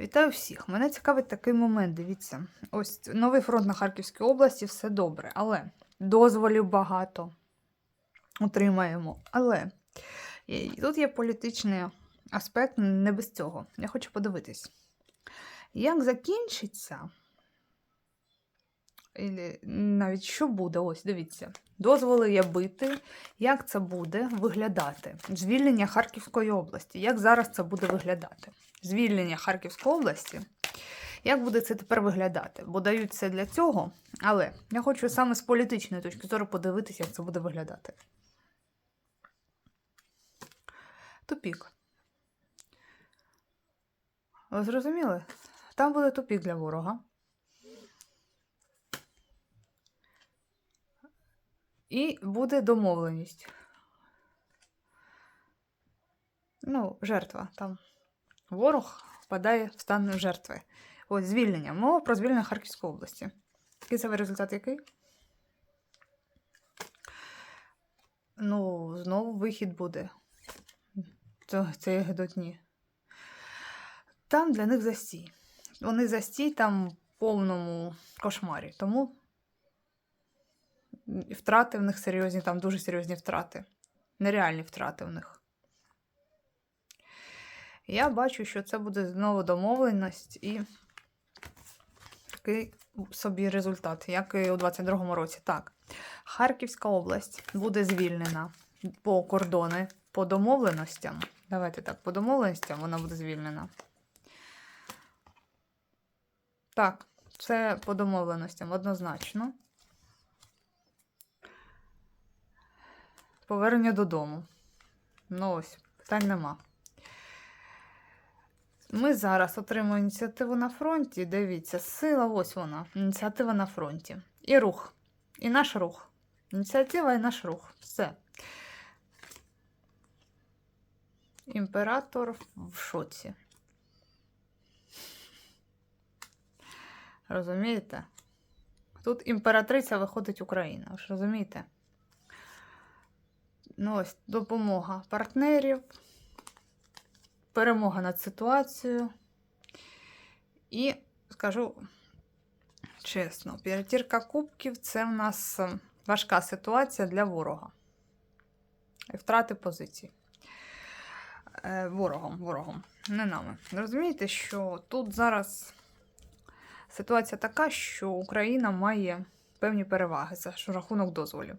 Вітаю всіх! Мене цікавить такий момент. Дивіться, ось новий фронт на Харківській області, все добре, але дозволів багато отримаємо. Але тут є політичний аспект не без цього. Я хочу подивитись, як закінчиться, навіть що буде, ось дивіться. Дозволи є бити, як це буде виглядати? Звільнення Харківської області. Як зараз це буде виглядати? Звільнення Харківської області. Як буде це тепер виглядати? Бо дають це для цього, але я хочу саме з політичної точки зору подивитися, як це буде виглядати. Тупік. Ви зрозуміли? Там буде тупік для ворога. І буде домовленість. Ну, жертва там. Ворог впадає в стан жертви. Ось звільнення. Мова про звільнення Харківської області. Кінцевий результат який? Ну, знову вихід буде. Це, це гидотні. Там для них застій. Вони застій там в повному кошмарі. Тому втрати в них серйозні, там дуже серйозні втрати. Нереальні втрати в них. Я бачу, що це буде знову домовленість і такий собі результат, як і у 22-му році. Так, Харківська область буде звільнена по кордони, по домовленостям. Давайте так, по домовленостям вона буде звільнена. Так, це по домовленостям однозначно. Повернення додому. Ну ось, питань нема. Ми зараз отримуємо ініціативу на фронті. Дивіться, сила, ось вона. Ініціатива на фронті. І рух. І наш рух. Ініціатива і наш рух. Все. Імператор в шоці. Розумієте? Тут імператриця виходить Україна. Ви ж розумієте? Ну, ось допомога партнерів, перемога над ситуацією. І скажу чесно, п'ятірка кубків це в нас е, важка ситуація для ворога. І втрати позицій. Е, ворогом, ворогом, не нами. Розумієте, що тут зараз ситуація така, що Україна має певні переваги за рахунок дозволів.